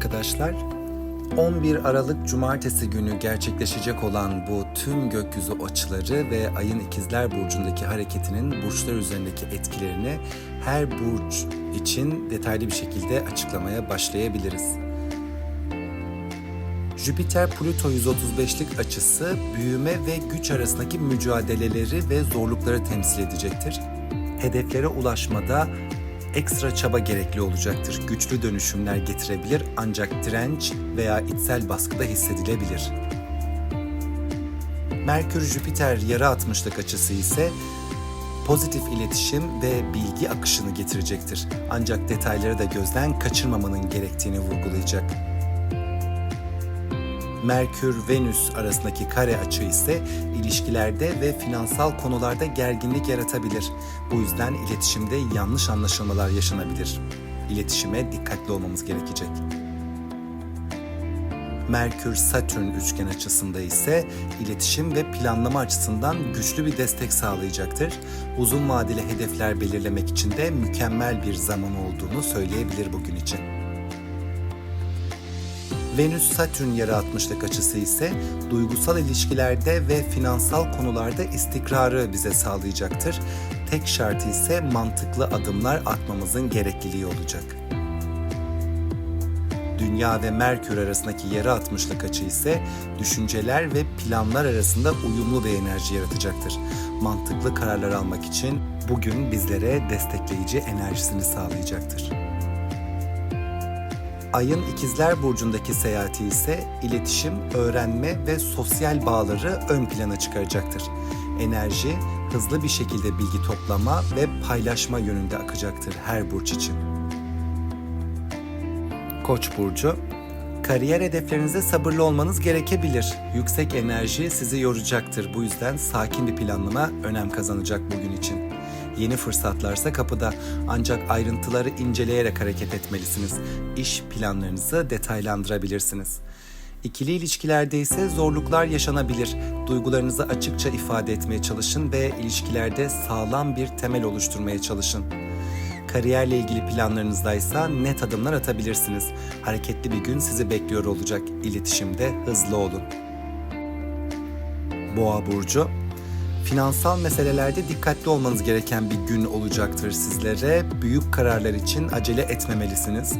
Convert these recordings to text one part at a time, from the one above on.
arkadaşlar. 11 Aralık Cumartesi günü gerçekleşecek olan bu tüm gökyüzü açıları ve ayın ikizler burcundaki hareketinin burçlar üzerindeki etkilerini her burç için detaylı bir şekilde açıklamaya başlayabiliriz. Jüpiter-Plüto 135'lik açısı büyüme ve güç arasındaki mücadeleleri ve zorlukları temsil edecektir. Hedeflere ulaşmada ekstra çaba gerekli olacaktır. Güçlü dönüşümler getirebilir ancak direnç veya içsel baskıda hissedilebilir. Merkür-Jüpiter yarı atmışlık açısı ise pozitif iletişim ve bilgi akışını getirecektir. Ancak detayları da gözden kaçırmamanın gerektiğini vurgulayacak. Merkür-Venüs arasındaki kare açı ise ilişkilerde ve finansal konularda gerginlik yaratabilir. Bu yüzden iletişimde yanlış anlaşılmalar yaşanabilir. İletişime dikkatli olmamız gerekecek. Merkür-Satürn üçgen açısında ise iletişim ve planlama açısından güçlü bir destek sağlayacaktır. Uzun vadeli hedefler belirlemek için de mükemmel bir zaman olduğunu söyleyebilir bugün için. Venüs-Satürn yarı atmışlık açısı ise duygusal ilişkilerde ve finansal konularda istikrarı bize sağlayacaktır. Tek şartı ise mantıklı adımlar atmamızın gerekliliği olacak. Dünya ve Merkür arasındaki yarı atmışlık açı ise düşünceler ve planlar arasında uyumlu bir enerji yaratacaktır. Mantıklı kararlar almak için bugün bizlere destekleyici enerjisini sağlayacaktır. Ayın ikizler burcundaki seyahati ise iletişim, öğrenme ve sosyal bağları ön plana çıkaracaktır. Enerji hızlı bir şekilde bilgi toplama ve paylaşma yönünde akacaktır her burç için. Koç burcu Kariyer hedeflerinizde sabırlı olmanız gerekebilir. Yüksek enerji sizi yoracaktır. Bu yüzden sakin bir planlama önem kazanacak bugün için. Yeni fırsatlarsa kapıda ancak ayrıntıları inceleyerek hareket etmelisiniz. İş planlarınızı detaylandırabilirsiniz. İkili ilişkilerde ise zorluklar yaşanabilir. Duygularınızı açıkça ifade etmeye çalışın ve ilişkilerde sağlam bir temel oluşturmaya çalışın. Kariyerle ilgili planlarınızda ise net adımlar atabilirsiniz. Hareketli bir gün sizi bekliyor olacak. İletişimde hızlı olun. Boğa burcu Finansal meselelerde dikkatli olmanız gereken bir gün olacaktır sizlere. Büyük kararlar için acele etmemelisiniz.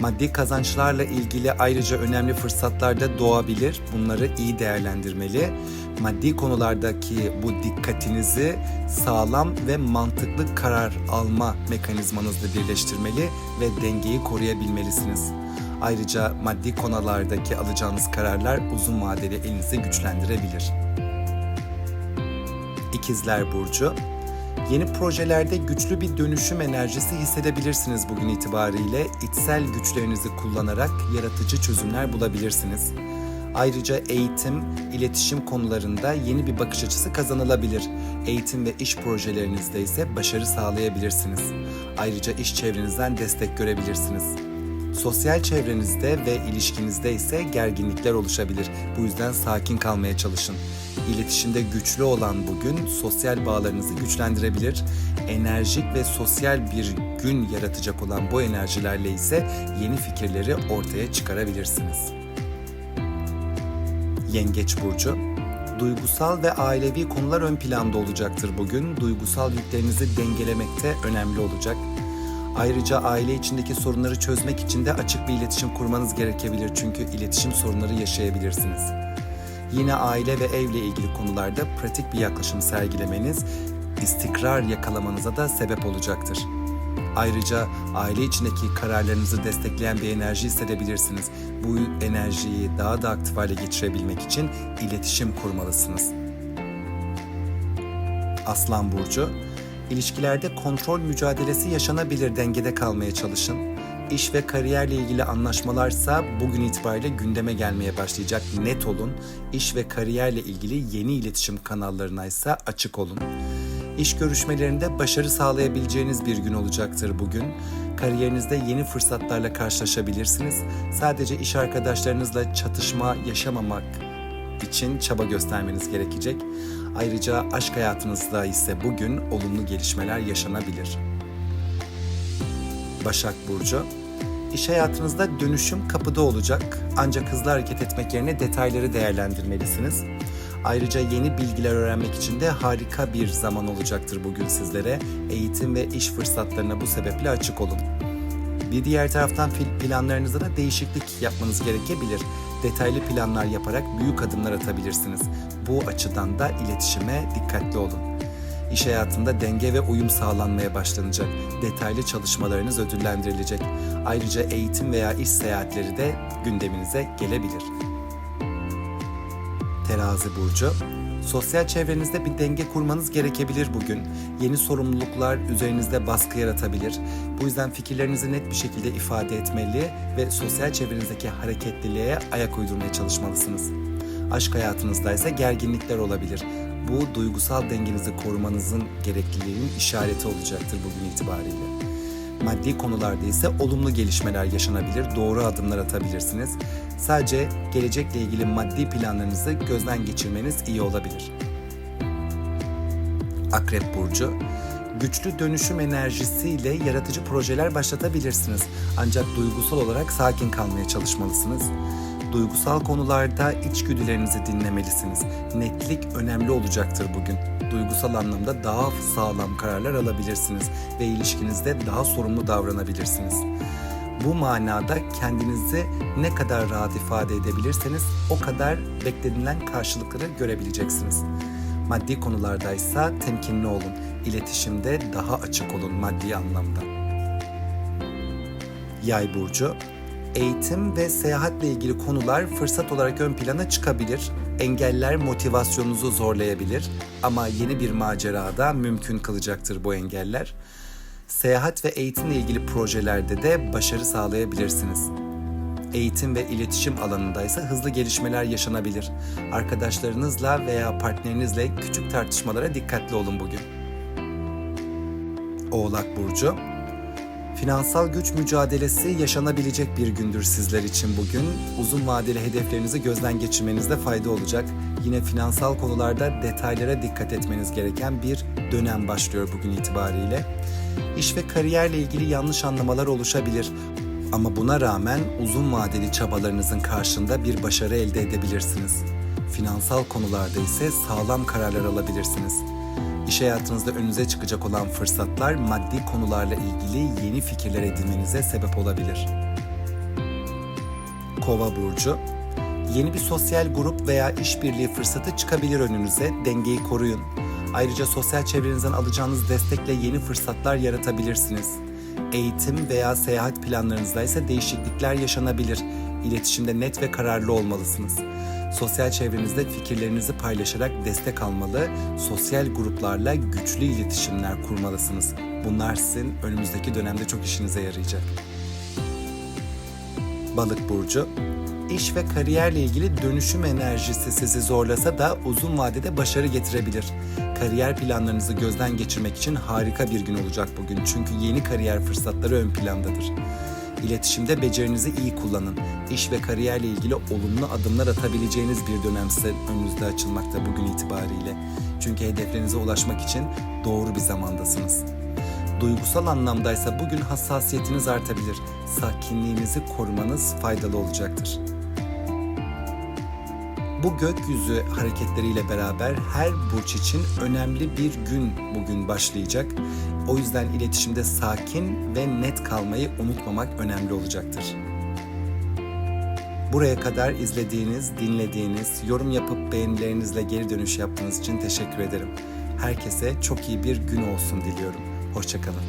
Maddi kazançlarla ilgili ayrıca önemli fırsatlar da doğabilir. Bunları iyi değerlendirmeli. Maddi konulardaki bu dikkatinizi sağlam ve mantıklı karar alma mekanizmanızla birleştirmeli ve dengeyi koruyabilmelisiniz. Ayrıca maddi konulardaki alacağınız kararlar uzun vadeli elinizi güçlendirebilir. İkizler Burcu. Yeni projelerde güçlü bir dönüşüm enerjisi hissedebilirsiniz bugün itibariyle. İçsel güçlerinizi kullanarak yaratıcı çözümler bulabilirsiniz. Ayrıca eğitim, iletişim konularında yeni bir bakış açısı kazanılabilir. Eğitim ve iş projelerinizde ise başarı sağlayabilirsiniz. Ayrıca iş çevrenizden destek görebilirsiniz. Sosyal çevrenizde ve ilişkinizde ise gerginlikler oluşabilir. Bu yüzden sakin kalmaya çalışın. İletişimde güçlü olan bugün sosyal bağlarınızı güçlendirebilir. Enerjik ve sosyal bir gün yaratacak olan bu enerjilerle ise yeni fikirleri ortaya çıkarabilirsiniz. Yengeç burcu Duygusal ve ailevi konular ön planda olacaktır bugün. Duygusal yüklerinizi dengelemekte önemli olacak. Ayrıca aile içindeki sorunları çözmek için de açık bir iletişim kurmanız gerekebilir çünkü iletişim sorunları yaşayabilirsiniz. Yine aile ve evle ilgili konularda pratik bir yaklaşım sergilemeniz istikrar yakalamanıza da sebep olacaktır. Ayrıca aile içindeki kararlarınızı destekleyen bir enerji hissedebilirsiniz. Bu enerjiyi daha da aktif hale getirebilmek için iletişim kurmalısınız. Aslan Burcu İlişkilerde kontrol mücadelesi yaşanabilir dengede kalmaya çalışın. İş ve kariyerle ilgili anlaşmalarsa bugün itibariyle gündeme gelmeye başlayacak. Net olun. İş ve kariyerle ilgili yeni iletişim kanallarına ise açık olun. İş görüşmelerinde başarı sağlayabileceğiniz bir gün olacaktır bugün. Kariyerinizde yeni fırsatlarla karşılaşabilirsiniz. Sadece iş arkadaşlarınızla çatışma yaşamamak için çaba göstermeniz gerekecek. Ayrıca aşk hayatınızda ise bugün olumlu gelişmeler yaşanabilir. Başak Burcu İş hayatınızda dönüşüm kapıda olacak ancak hızlı hareket etmek yerine detayları değerlendirmelisiniz. Ayrıca yeni bilgiler öğrenmek için de harika bir zaman olacaktır bugün sizlere. Eğitim ve iş fırsatlarına bu sebeple açık olun. Bir diğer taraftan planlarınızda da değişiklik yapmanız gerekebilir. Detaylı planlar yaparak büyük adımlar atabilirsiniz. Bu açıdan da iletişime dikkatli olun. İş hayatında denge ve uyum sağlanmaya başlanacak. Detaylı çalışmalarınız ödüllendirilecek. Ayrıca eğitim veya iş seyahatleri de gündeminize gelebilir. Terazi burcu. Sosyal çevrenizde bir denge kurmanız gerekebilir bugün. Yeni sorumluluklar üzerinizde baskı yaratabilir. Bu yüzden fikirlerinizi net bir şekilde ifade etmeli ve sosyal çevrenizdeki hareketliliğe ayak uydurmaya çalışmalısınız. Aşk hayatınızda ise gerginlikler olabilir. Bu duygusal dengenizi korumanızın gerekliliğinin işareti olacaktır bugün itibariyle. Maddi konularda ise olumlu gelişmeler yaşanabilir, doğru adımlar atabilirsiniz. Sadece gelecekle ilgili maddi planlarınızı gözden geçirmeniz iyi olabilir. Akrep Burcu Güçlü dönüşüm enerjisiyle yaratıcı projeler başlatabilirsiniz. Ancak duygusal olarak sakin kalmaya çalışmalısınız. Duygusal konularda içgüdülerinizi dinlemelisiniz. Netlik önemli olacaktır bugün. Duygusal anlamda daha sağlam kararlar alabilirsiniz ve ilişkinizde daha sorumlu davranabilirsiniz. Bu manada kendinizi ne kadar rahat ifade edebilirseniz o kadar beklenilen karşılıkları görebileceksiniz. Maddi konulardaysa temkinli olun. İletişimde daha açık olun maddi anlamda. Yay burcu Eğitim ve seyahatle ilgili konular fırsat olarak ön plana çıkabilir. Engeller motivasyonunuzu zorlayabilir ama yeni bir macerada mümkün kılacaktır bu engeller. Seyahat ve eğitimle ilgili projelerde de başarı sağlayabilirsiniz. Eğitim ve iletişim alanında ise hızlı gelişmeler yaşanabilir. Arkadaşlarınızla veya partnerinizle küçük tartışmalara dikkatli olun bugün. Oğlak Burcu Finansal güç mücadelesi yaşanabilecek bir gündür sizler için bugün. Uzun vadeli hedeflerinizi gözden geçirmenizde fayda olacak. Yine finansal konularda detaylara dikkat etmeniz gereken bir dönem başlıyor bugün itibariyle. İş ve kariyerle ilgili yanlış anlamalar oluşabilir. Ama buna rağmen uzun vadeli çabalarınızın karşında bir başarı elde edebilirsiniz. Finansal konularda ise sağlam kararlar alabilirsiniz. İş hayatınızda önünüze çıkacak olan fırsatlar maddi konularla ilgili yeni fikirler edinmenize sebep olabilir. Kova burcu Yeni bir sosyal grup veya işbirliği fırsatı çıkabilir önünüze. Dengeyi koruyun. Ayrıca sosyal çevrenizden alacağınız destekle yeni fırsatlar yaratabilirsiniz. Eğitim veya seyahat planlarınızda ise değişiklikler yaşanabilir. İletişimde net ve kararlı olmalısınız. Sosyal çevrenizde fikirlerinizi paylaşarak destek almalı, sosyal gruplarla güçlü iletişimler kurmalısınız. Bunlar sizin önümüzdeki dönemde çok işinize yarayacak. Balık burcu İş ve kariyerle ilgili dönüşüm enerjisi sizi zorlasa da uzun vadede başarı getirebilir. Kariyer planlarınızı gözden geçirmek için harika bir gün olacak bugün çünkü yeni kariyer fırsatları ön plandadır. İletişimde becerinizi iyi kullanın. İş ve kariyerle ilgili olumlu adımlar atabileceğiniz bir dönem size önünüzde açılmakta bugün itibariyle. Çünkü hedeflerinize ulaşmak için doğru bir zamandasınız. Duygusal anlamdaysa bugün hassasiyetiniz artabilir. Sakinliğinizi korumanız faydalı olacaktır. Bu gökyüzü hareketleriyle beraber her burç için önemli bir gün bugün başlayacak. O yüzden iletişimde sakin ve net kalmayı unutmamak önemli olacaktır. Buraya kadar izlediğiniz, dinlediğiniz, yorum yapıp beğenilerinizle geri dönüş yaptığınız için teşekkür ederim. Herkese çok iyi bir gün olsun diliyorum. Hoşçakalın.